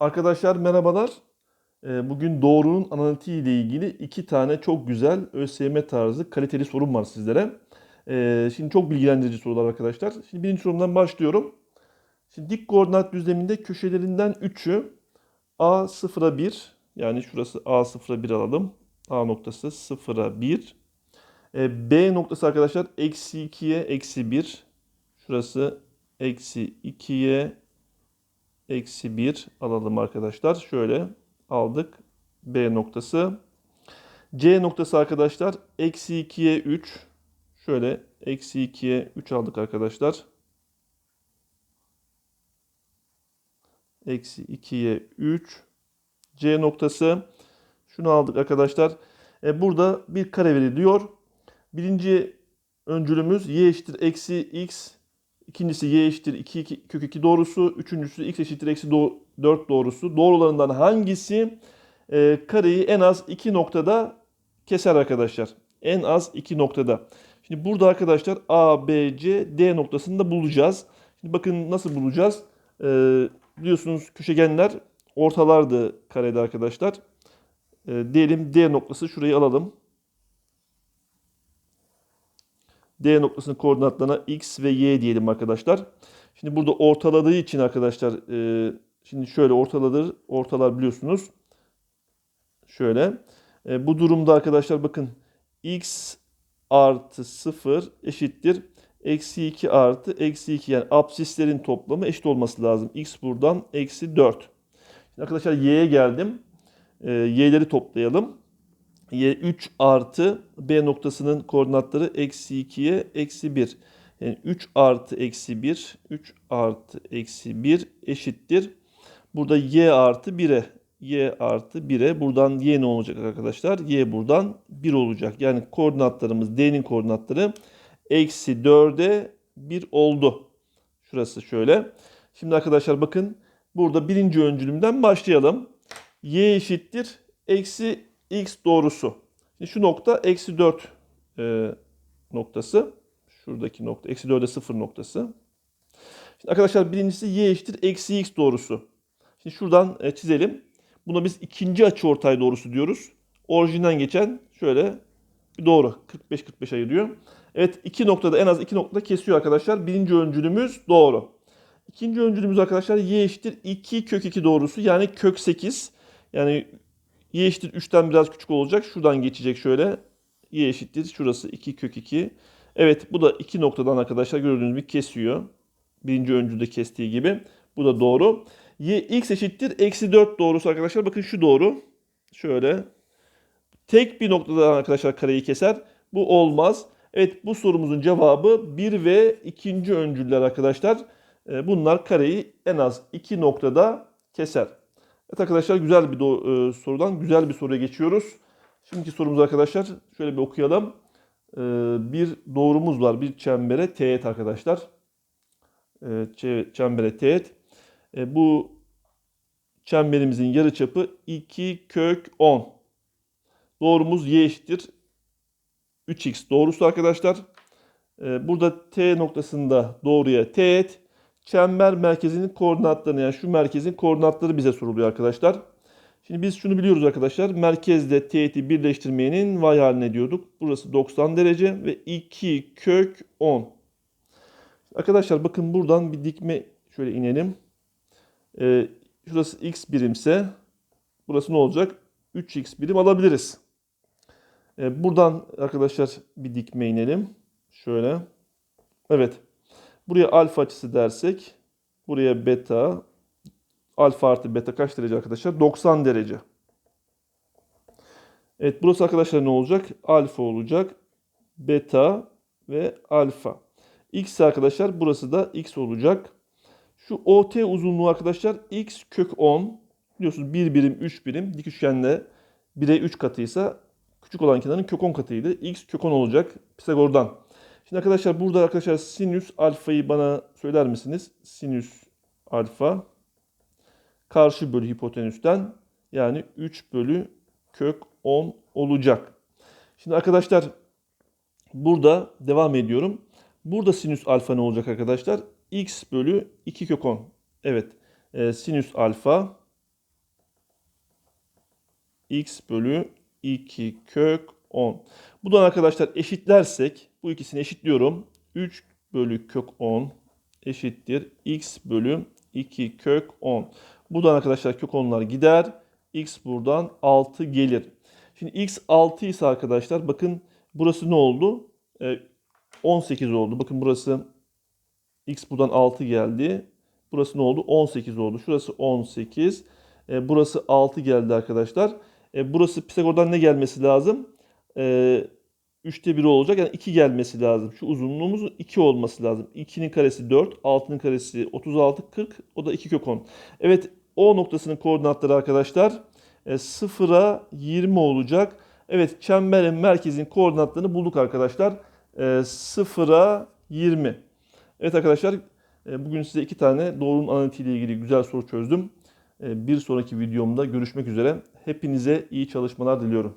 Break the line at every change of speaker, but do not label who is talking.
Arkadaşlar merhabalar. Ee, Bugün doğrunun analitiği ile ilgili iki tane çok güzel ÖSYM tarzı kaliteli sorum var sizlere. Ee, Şimdi çok bilgilendirici sorular arkadaşlar. Şimdi birinci sorumdan başlıyorum. Şimdi dik koordinat düzleminde köşelerinden 3'ü A 0'a 1 yani şurası A 0'a 1 alalım. A noktası 0'a 1. Ee, B noktası arkadaşlar eksi 2'ye eksi 1. Şurası eksi 2'ye eksi 1 alalım arkadaşlar. Şöyle aldık. B noktası. C noktası arkadaşlar eksi 2'ye 3. Şöyle eksi 2'ye 3 aldık arkadaşlar. Eksi 2'ye 3. C noktası. Şunu aldık arkadaşlar. E, burada bir kare veriliyor. Birinci öncülümüz y eşittir eksi x İkincisi y eşittir 2, 2 kök 2 doğrusu. Üçüncüsü x eşittir eksi do- 4 doğrusu. Doğrularından hangisi e, kareyi en az 2 noktada keser arkadaşlar? En az 2 noktada. Şimdi burada arkadaşlar A, B, C, D noktasını da bulacağız. Şimdi bakın nasıl bulacağız? E, biliyorsunuz köşegenler ortalardı karede arkadaşlar. E, diyelim D noktası şurayı alalım. D noktasının koordinatlarına x ve y diyelim arkadaşlar. Şimdi burada ortaladığı için arkadaşlar e, şimdi şöyle ortaladır ortalar biliyorsunuz. Şöyle. E, bu durumda arkadaşlar bakın x artı 0 eşittir. Eksi 2 artı eksi 2 yani absislerin toplamı eşit olması lazım. x buradan eksi 4. Şimdi arkadaşlar y'ye geldim. E, y'leri toplayalım. Y 3 artı B noktasının koordinatları eksi 2'ye eksi 1. Yani 3 artı eksi 1, 3 artı eksi 1 eşittir. Burada y artı 1'e, y artı 1'e buradan y ne olacak arkadaşlar? y buradan 1 olacak. Yani koordinatlarımız D'nin koordinatları eksi 4'e 1 oldu. Şurası şöyle. Şimdi arkadaşlar bakın burada birinci öncülümden başlayalım. y eşittir eksi x doğrusu. Şimdi şu nokta eksi 4 e, noktası. Şuradaki nokta eksi 4'e 0 noktası. Şimdi arkadaşlar birincisi y eşittir eksi x doğrusu. Şimdi şuradan e, çizelim. Buna biz ikinci açıortay doğrusu diyoruz. Orijinden geçen şöyle bir doğru. 45-45 ayırıyor. Evet iki noktada en az iki noktada kesiyor arkadaşlar. Birinci öncülümüz doğru. İkinci öncülümüz arkadaşlar y eşittir 2 kök 2 doğrusu yani kök 8. Yani y eşittir 3'ten biraz küçük olacak. Şuradan geçecek şöyle. y eşittir şurası 2 kök 2. Evet bu da iki noktadan arkadaşlar gördüğünüz gibi kesiyor. Birinci öncülde kestiği gibi. Bu da doğru. y x eşittir eksi 4 doğrusu arkadaşlar. Bakın şu doğru. Şöyle. Tek bir noktadan arkadaşlar kareyi keser. Bu olmaz. Evet bu sorumuzun cevabı 1 ve ikinci öncüller arkadaşlar. Ee, Bunlar kareyi en az iki noktada keser. Evet arkadaşlar güzel bir e, sorudan güzel bir soruya geçiyoruz. Şimdiki sorumuz arkadaşlar şöyle bir okuyalım. Ee, bir doğrumuz var. Bir çembere teğet arkadaşlar. Çe- çembere teğet. Bu çemberimizin yarıçapı 2 kök 10. Doğrumuz y eşittir 3x doğrusu arkadaşlar. Burada T noktasında doğruya teğet. Çember merkezinin koordinatlarını yani şu merkezin koordinatları bize soruluyor arkadaşlar. Şimdi biz şunu biliyoruz arkadaşlar. Merkezle teğeti birleştirmeyenin y haline diyorduk. Burası 90 derece ve 2 kök 10. Arkadaşlar bakın buradan bir dikme şöyle inelim. Ee, şurası x birimse burası ne olacak? 3x birim alabiliriz. Ee, buradan arkadaşlar bir dikme inelim. Şöyle. Evet. Buraya alfa açısı dersek buraya beta alfa artı beta kaç derece arkadaşlar? 90 derece. Evet burası arkadaşlar ne olacak? Alfa olacak. Beta ve alfa. X arkadaşlar burası da x olacak. Şu OT uzunluğu arkadaşlar x kök 10. Biliyorsunuz 1 birim 3 birim dik üçgende 1'e 3 katıysa küçük olan kenarın kök 10 katıydı. X kök 10 olacak Pisagor'dan. Şimdi arkadaşlar burada arkadaşlar sinüs alfayı bana söyler misiniz? Sinüs alfa karşı bölü hipotenüsten yani 3 bölü kök 10 olacak. Şimdi arkadaşlar burada devam ediyorum. Burada sinüs alfa ne olacak arkadaşlar? x bölü 2 kök 10. Evet e, sinüs alfa x bölü 2 kök 10. Buradan arkadaşlar eşitlersek bu ikisini eşitliyorum. 3 bölü kök 10 eşittir x bölü 2 kök 10. Buradan arkadaşlar kök 10'lar gider. x buradan 6 gelir. Şimdi x 6 ise arkadaşlar bakın burası ne oldu? Ee, 18 oldu. Bakın burası x buradan 6 geldi. Burası ne oldu? 18 oldu. Şurası 18. Ee, burası 6 geldi arkadaşlar. Ee, burası Pisagor'dan ne gelmesi lazım? Ee, 3'te 1 olacak. Yani 2 gelmesi lazım. Şu uzunluğumuz 2 olması lazım. 2'nin karesi 4. 6'nın karesi 36. 40. O da 2 kök 10. Evet O noktasının koordinatları arkadaşlar e, 0'a 20 olacak. Evet çemberin merkezin koordinatlarını bulduk arkadaşlar. E, 0'a 20. Evet arkadaşlar e, bugün size iki tane doğrunun analitiği ile ilgili güzel soru çözdüm. E, Bir sonraki videomda görüşmek üzere. Hepinize iyi çalışmalar diliyorum.